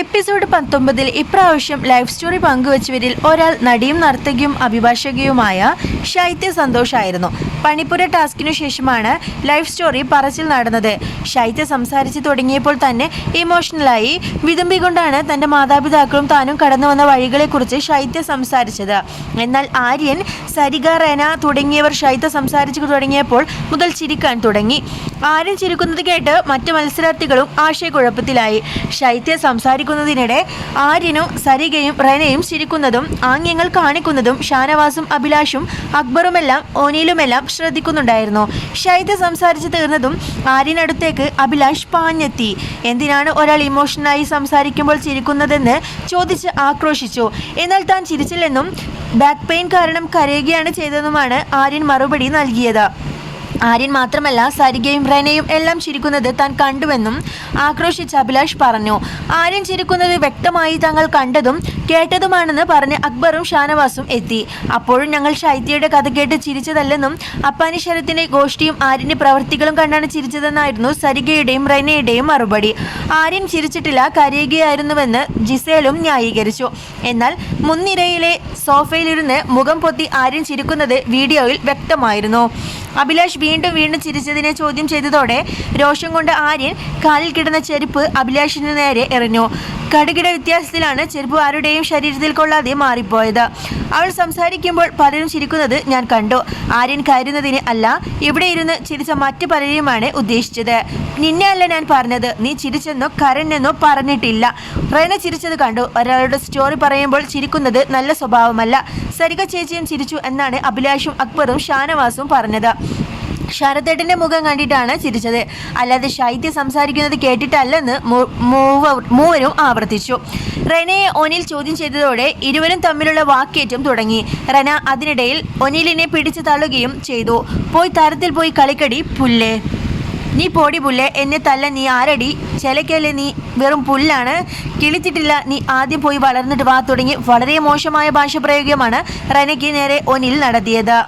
Episode പത്തൊമ്പതിൽ ഇപ്രാവശ്യം life story പങ്കുവച്ചവരിൽ ഒരാൾ നടിയും നർത്തകിയും അഭിഭാഷകയുമായ ശൈത്യ സന്തോഷായിരുന്നു പണിപ്പുര ടാസ്കിനു ശേഷമാണ് ലൈഫ് സ്റ്റോറി പറച്ചിൽ നടന്നത്. ശൈത്യ സംസാരിച്ച് തുടങ്ങിയപ്പോൾ തന്നെ ഇമോഷണലായി വിതുമ്പിക്കൊണ്ടാണ് തന്റെ മാതാപിതാക്കളും താനും കടന്നു വന്ന വഴികളെക്കുറിച്ച് ശൈത്യ സംസാരിച്ചത്. എന്നാൽ ആര്യൻ സരിഗ റെന തുടങ്ങിയവർ ശൈത്യ സംസാരിച്ചു തുടങ്ങിയപ്പോൾ മുതൽ ചിരിക്കാൻ തുടങ്ങി. ആര്യൻ ചിരിക്കുന്നത് കേട്ട് മറ്റു മത്സരാർത്ഥികളും ആശയക്കുഴപ്പത്തിലായി. ശൈത്യ സംസാരിക്കുന്നതിനിടെ ആര്യനും സരികയും റെനയും ചിരിക്കുന്നതും ആംഗ്യങ്ങൾ കാണിക്കുന്നതും ഷാനവാസും അഭിലാഷും അക്ബറുമെല്ലാം ഓനിയിലുമെല്ലാം ശ്രദ്ധിക്കുന്നുണ്ടായിരുന്നു. ശൈത്യ സംസാരിച്ച് തീർന്നതും ആര്യനടുത്തേക്ക് അഭിലാഷ് പാഞ്ഞെത്തി. എന്തിനാണ് ഒരാൾ ഇമോഷണലായി സംസാരിക്കുമ്പോൾ ചിരിക്കുന്നതെന്ന് ചോദിച്ച് ആക്രോശിച്ചു. എന്നാൽ താൻ ചിരിച്ചില്ലെന്നും ബാക്ക് പെയിൻ കാരണം കരയുകയാണ് ചെയ്തതെന്നുമാണ് ആര്യൻ മറുപടി നൽകിയത്. ആര്യൻ മാത്രമല്ല സരികയും റെനയും എല്ലാം ചിരിക്കുന്നത് താൻ കണ്ടുവെന്നും ആക്രോശിച്ച അഭിലാഷ് പറഞ്ഞു. ആര്യൻ ചിരിക്കുന്നത് വ്യക്തമായി തങ്ങൾ കണ്ടതും കേട്ടതുമാണെന്ന് പറഞ്ഞ് അക്ബറും ഷാനവാസും എത്തി. അപ്പോഴും ഞങ്ങൾ ഷൈത്യയുടെ കഥ കേട്ട് ചിരിച്ചതല്ലെന്നും അപ്പാനി ശരത്തിന്റെ ഗോഷ്ഠിയും ആര്യന്റെ പ്രവൃത്തികളും കണ്ടാണ് ചിരിച്ചതെന്നായിരുന്നു സരികയുടെയും റെനയുടെയും മറുപടി. ആര്യൻ ചിരിച്ചിട്ടില്ല കരയുകയായിരുന്നുവെന്ന് ജിസേലും ന്യായീകരിച്ചു. എന്നാൽ മുൻനിരയിലെ സോഫയിലിരുന്ന് മുഖം പൊത്തി ആര്യൻ ചിരിക്കുന്നത് വീഡിയോയിൽ വ്യക്തമായിരുന്നു. അഭിലാഷ് വീണ്ടും വീണ്ടും ചിരിച്ചതിനെ ചോദ്യം ചെയ്തതോടെ രോഷം കൊണ്ട് ആര്യൻ കാലിൽ കിടന്ന ചെരുപ്പ് അഭിലാഷിന് നേരെ എറിഞ്ഞു. കടുകിട വ്യത്യാസത്തിലാണ് ചെരുപ്പ് ആരുടെയും ശരീരത്തിൽ കൊള്ളാതെ മാറിപ്പോയത്. അവൾ സംസാരിക്കുമ്പോൾ പലരും ചിരിക്കുന്നത് ഞാൻ കണ്ടു. ആര്യൻ കയറുന്നതിന് അല്ല ഇവിടെ ഇരുന്ന് ചിരിച്ച മറ്റു പലരെയുമാണ് ഉദ്ദേശിച്ചത്. നിന്നെ അല്ല ഞാൻ പറഞ്ഞത്. നീ ചിരിച്ചെന്നോ കരഞ്ഞെന്നോ പറഞ്ഞിട്ടില്ല. റെന ചിരിച്ചത് കണ്ടു. ഒരാളുടെ സ്റ്റോറി പറയുമ്പോൾ ചിരിക്കുന്നത് നല്ല സ്വഭാവമല്ല. സരിക ചേച്ചിയും ചിരിച്ചു എന്നാണ് അഭിലാഷും അക്ബറും ഷാനവാസും പറഞ്ഞത്. ശരതേട്ടന്റെ മുഖം കണ്ടിട്ടാണ് ചിരിച്ചത്. അല്ലാതെ ശൈത്യ സംസാരിക്കുന്നത് കേട്ടിട്ടല്ലെന്ന് മൂവരും ആവർത്തിച്ചു. റെനയെ ഒനിൽ ചോദ്യം ചെയ്തതോടെ ഇരുവരും തമ്മിലുള്ള വാക്കേറ്റം തുടങ്ങി. റെന അതിനിടയിൽ ഒനിലിനെ പിടിച്ചു തള്ളുകയും ചെയ്തു. പോയി തരത്തിൽ പോയി കളിക്കടി പുല്ലേ. നീ പോടി പുല്ലേ എന്നെ തല്ല നീ ആരടി? ചിലക്കല്ലേ നീ വെറും പുല്ലാണ്. കിളിച്ചിട്ടില്ല നീ ആദ്യം പോയി വളർന്നിട്ട് വാ തുടങ്ങി. വളരെ മോശമായ ഭാഷ പ്രയോഗമാണ് റനയ്ക്ക് നേരെ ഒനിൽ നടത്തിയത്.